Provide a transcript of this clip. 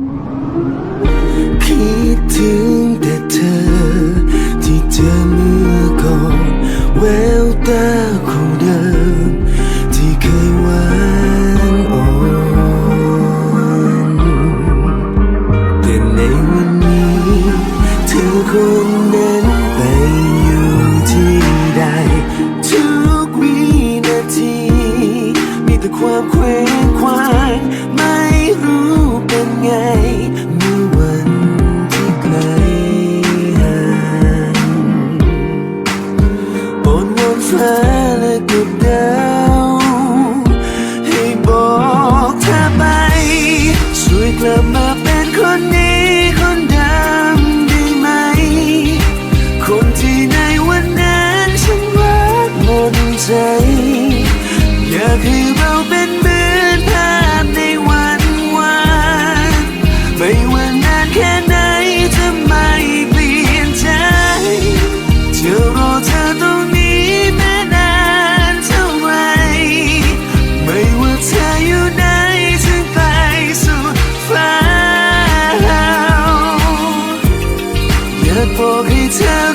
คิดถึงแต่เธอ ที่เจอเมื่อก่อนแววตาคู่เดิม ที่เคยหวานอ่อนแต่ในวันนี้ เธอคนนั้นไปอยู่ที่ใดทุกวินาที มีแต่ความเคว้งคว้าง เธอและก็เดาให้บอกเธอไป ช่วยกลับมาเป็นคนนี้คนเดิมได้ไหม คนที่ในวันนั้นฉันรักหมดใจ อยากให้เราเป็นเหมือนภาพในวันวานไม่ว่านานแค่ไหนจะไม่เปลี่ยนใจจะรอเธอตรงนี้ Let's go.